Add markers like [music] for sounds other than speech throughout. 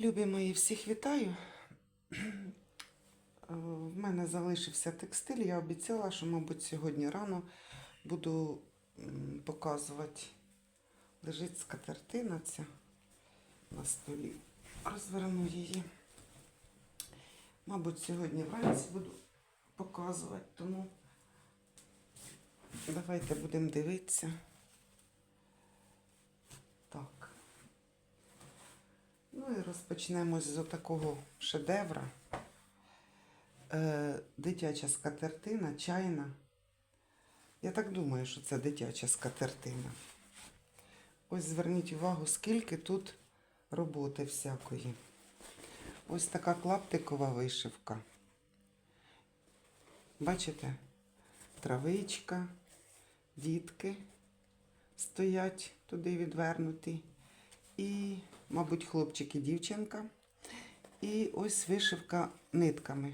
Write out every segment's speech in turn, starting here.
Любі мої, всіх вітаю. Е, В мене залишився текстиль. Я обіцяла, що, мабуть, сьогодні рано буду показувати. Лежить скатертина ця на столі. Розверну її. Мабуть, сьогодні вранці буду показувати, тому давайте будемо дивитися. Так. Ну і розпочнемо з такого шедевра. Е, дитяча скатертина, чайна. Я так думаю, що це дитяча скатертина. Ось зверніть увагу, скільки тут роботи всякої. Ось така клаптикова вишивка. Бачите? Травичка, дітки стоять туди відвернуті. І, мабуть, хлопчик і дівчинка. І ось вишивка нитками.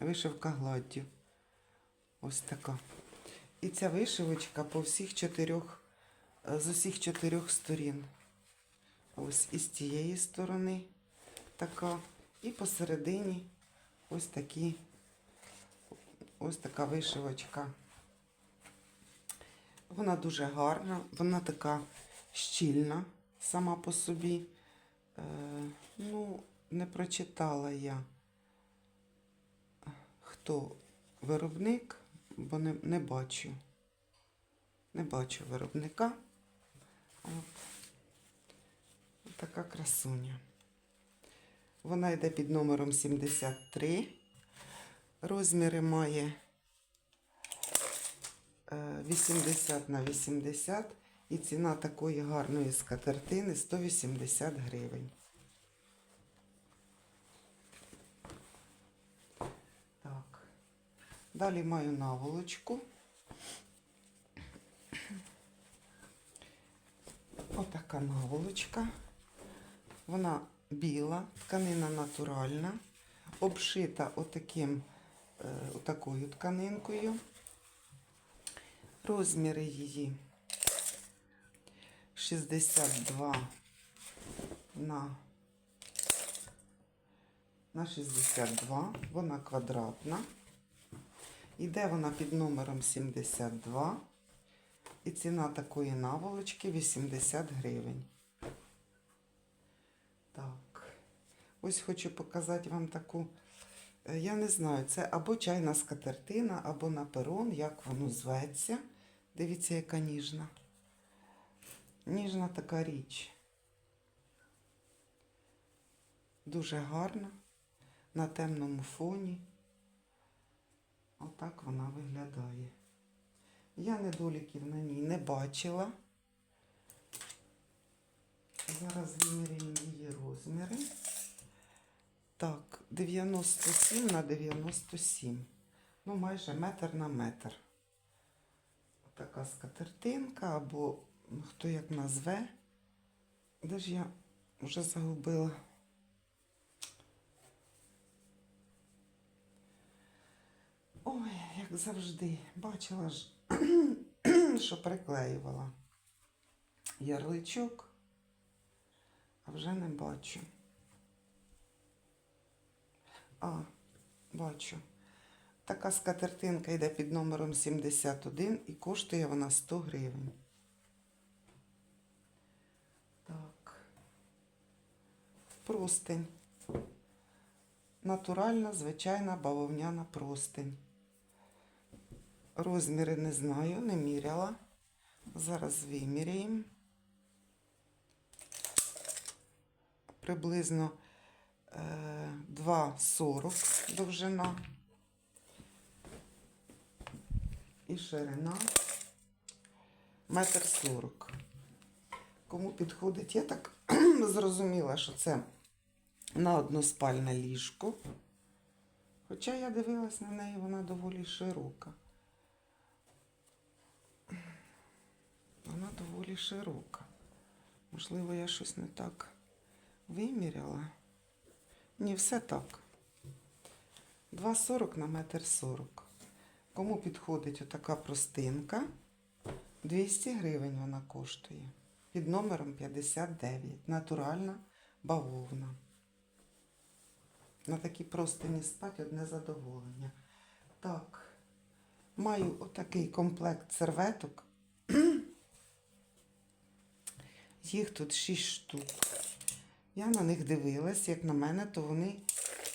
Вишивка гладдю. Ось така. І ця вишивочка по всіх чотирьох, з усіх чотирьох сторін. Ось із цієї сторони така. І посередині ось такі, ось така вишивочка. Вона дуже гарна, вона така щільна сама по собі. Е, ну, не прочитала я, хто виробник, бо не, не бачу. Не бачу виробника. От. Така красуня. Вона йде під номером 73. Розміри має е, 80 на 80 і ціна такої гарної скатертини 180 гривень. Так. Далі маю наволочку. Отака наволочка. Вона біла, тканина натуральна, обшита отаким, е, отакою тканинкою. Розміри її 62 на, на 62. Вона квадратна. Іде вона під номером 72. І ціна такої наволочки 80 гривень. Так. Ось хочу показати вам таку. е, Я не знаю, це або чайна скатертина, або наперон, як воно зветься. Дивіться, яка ніжна. Ніжна така річ. Дуже гарна. На темному фоні. Отак вона виглядає. Я недоліків на ній не бачила. Зараз виміряємо її розміри. Так, 97 на 97. Ну, майже метр на метр. Така скатертинка, або хто як назве. Де ж я вже загубила? Ой, як завжди, бачила ж, [clears throat] що приклеювала ярличок, а вже не бачу. А, бачу. Така скатертинка йде під номером 71 і коштує вона 100 гривень. Так. Простень. Натуральна, звичайна бавовняна простень. Розміри не знаю, не міряла. Зараз виміряємо. Приблизно е, 2,40 довжина. І ширина метр сорок. Кому підходить, я так [clears throat] зрозуміла, що це на односпальне ліжко. Хоча я дивилась на неї, вона доволі широка. Вона доволі широка. Можливо, я щось не так виміряла. Ні, все так. 2,40 на метр 40. Кому підходить отака простинка, 200 гривень вона коштує. Під номером 59. Натуральна бавовна. На такій простині спать одне задоволення. Так, маю отакий комплект серветок. [clears throat] Їх тут 6 штук. Я на них дивилась, як на мене, то вони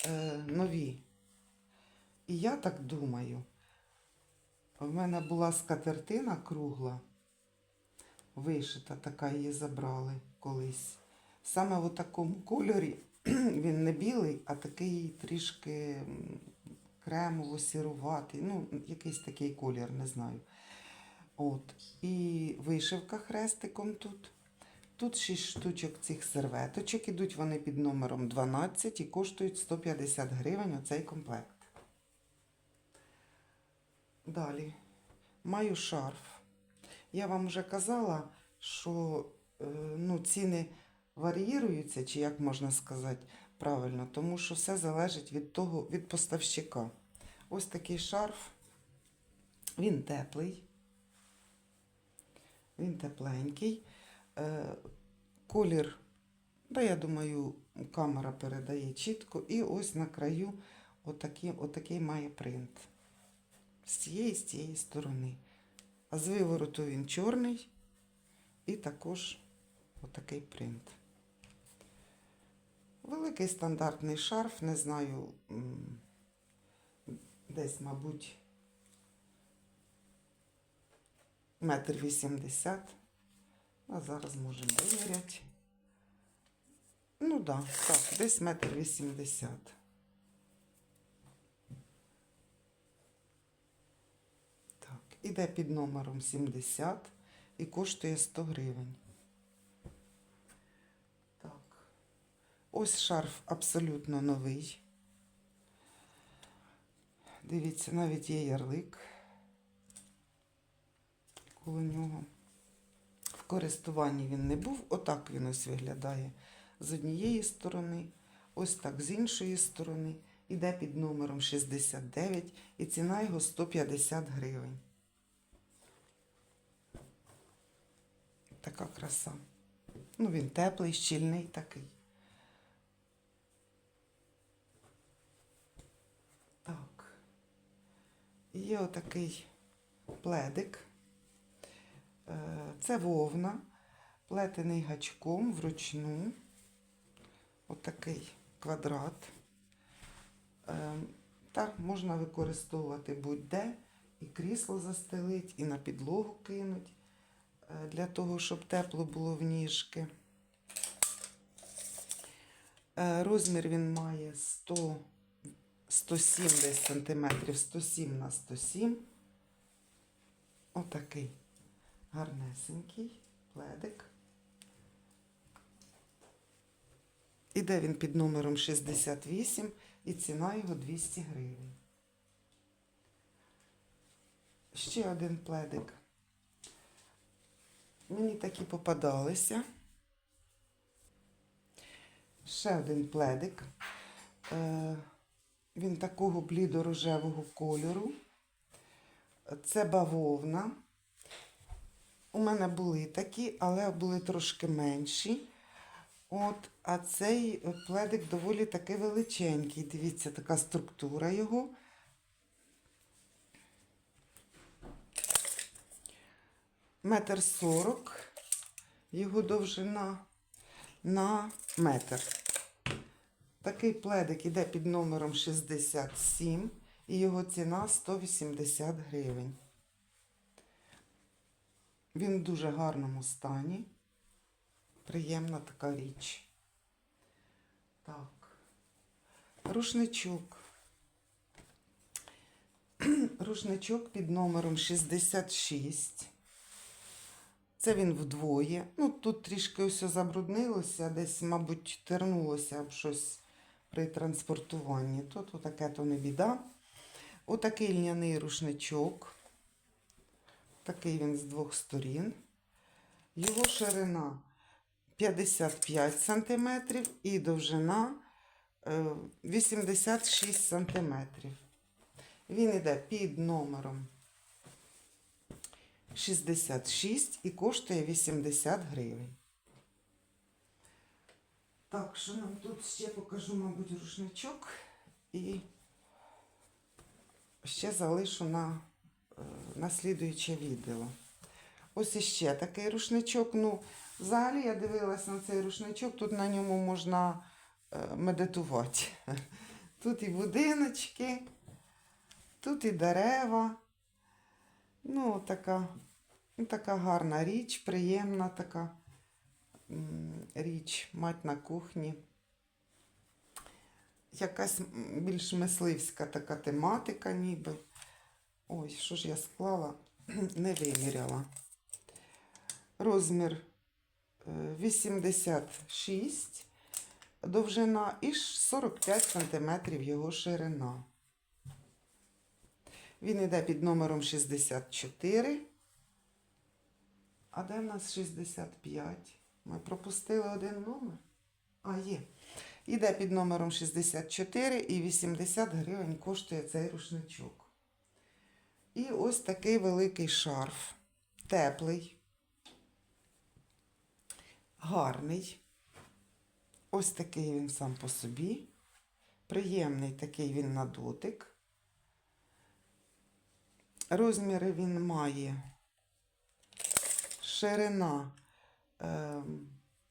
е, нові. І я так думаю, в мене була скатертина кругла, вишита, така її забрали колись. Саме в такому кольорі [clears throat] він не білий, а такий трішки кремово-сіруватий. Ну, якийсь такий колір, не знаю. От. І вишивка хрестиком тут. Тут 6 штучок цих серветочок. Ідуть вони під номером 12 і коштують 150 гривень оцей комплект. Далі маю шарф. Я вам вже казала, що е, ну, ціни варіюються, чи як можна сказати правильно, тому що все залежить від того, від поставщика. Ось такий шарф. Він теплий. Він тепленький. Е, колір, да, я думаю, камера передає чітко. І ось на краю отакий, отакий має принт. З цієї, з цієї сторони. А з вивороту він чорний і також отакий принт. Великий стандартний шарф, не знаю, десь, мабуть, метр вісімдесят. А зараз можемо виміряти. Ну да, так, десь метр вісімдесят. Так, іде під номером 70 і коштує 100 гривень. Ось шарф абсолютно новий. Дивіться, навіть є ярлик коло нього. В користуванні він не був. Отак він ось виглядає з однієї сторони, ось так з іншої сторони. Іде під номером 69 і ціна його 150 гривень. Така краса. Ну, він теплий, щільний такий. Так. Є отакий пледик. Е, Це вовна, плетений гачком вручну. Отакий квадрат. Е, Так, можна використовувати будь-де. І крісло застелить, і на підлогу кинуть, е, для того, щоб тепло було в ніжки. Розмір він має 100, 107 десь сантиметрів, 107 на 107. Отакий гарнесенький пледик. Іде він під номером 68 і ціна його 200 гривень. Ще один пледик. Мені такі попадалися. Ще один пледик. Він такого блідо-рожевого кольору. Це бавовна. У мене були такі, але були трошки менші. От, а цей пледик доволі таки величенький. Дивіться, така структура його. Метр сорок. Його довжина на метр. Такий пледик іде під номером 67 і його ціна 180 гривень. Він в дуже гарному стані. Приємна така річ. Так. Рушничок. [clears throat] Рушничок під номером 66. Це він вдвоє. Ну, тут трішки все забруднилося, десь, мабуть, тернулося об щось при транспортуванні. Тут отаке то не біда. Отакий льняний рушничок. Такий він з двох сторін. Його ширина 55 см і довжина е, 86 см. Він йде під номером 66 і коштує 80 гривень. Так, що нам тут ще покажу, мабуть, рушничок і ще залишу на, е, на слідуюче відео. Ось іще такий рушничок. Ну, взагалі я дивилась на цей рушничок, тут на ньому можна е, медитувати. [laughs] Тут і будиночки, тут і дерева. Ну, така, така гарна річ, приємна така річ, мать на кухні. Якась більш мисливська така тематика, ніби. Ой, що ж я склала? [clears throat] Не виміряла. Розмір е, 86 довжина і 45 см його ширина. Він йде під номером 64. А де в нас 65? Ми пропустили один номер. А, є. Іде під номером 64 і 80 гривень коштує цей рушничок. І ось такий великий шарф. Теплий. Гарний. Ось такий він сам по собі. Приємний такий він на дотик. Розміри він має ширина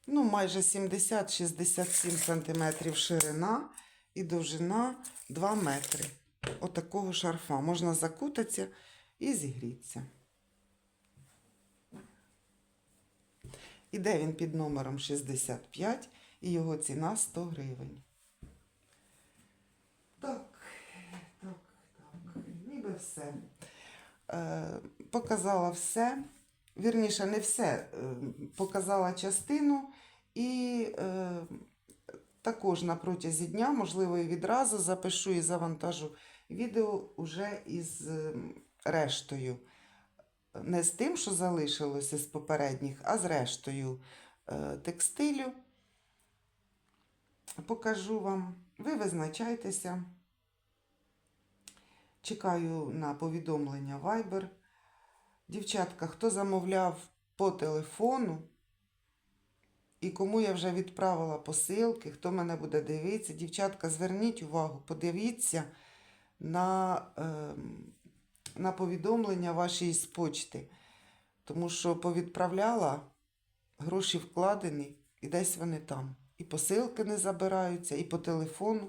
ну, майже 70-67 см ширина і довжина 2 метри. Отакого шарфа. Можна закутатися і зігрітися. Іде він під номером 65 і його ціна 100 гривень. Так, так, так, ніби все. Е, показала все. Вірніше, не все. Е, показала частину і е, також на протязі дня, можливо, і відразу запишу і завантажу відео уже із е, рештою. Не з тим, що залишилося з попередніх, а з рештою е, текстилю. Покажу вам. Ви визначайтеся. Чекаю на повідомлення Viber. Дівчатка, хто замовляв по телефону і кому я вже відправила посилки, хто мене буде дивитися, дівчатка, зверніть увагу, подивіться на, е, на повідомлення вашої з почти. Тому що повідправляла, гроші вкладені, і десь вони там. І посилки не забираються, і по телефону.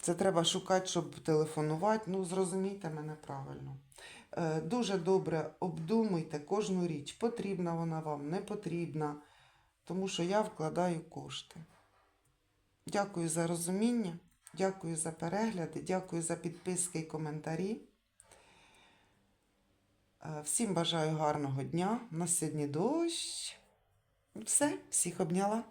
Це треба шукати, щоб телефонувати. Ну, зрозумійте мене правильно. Е, Дуже добре обдумуйте кожну річ, потрібна вона вам, не потрібна, тому що я вкладаю кошти. Дякую за розуміння, дякую за перегляди, дякую за підписки і коментарі. Е, Всім бажаю гарного дня. У нас сьогодні дощ. Все, всіх обняла.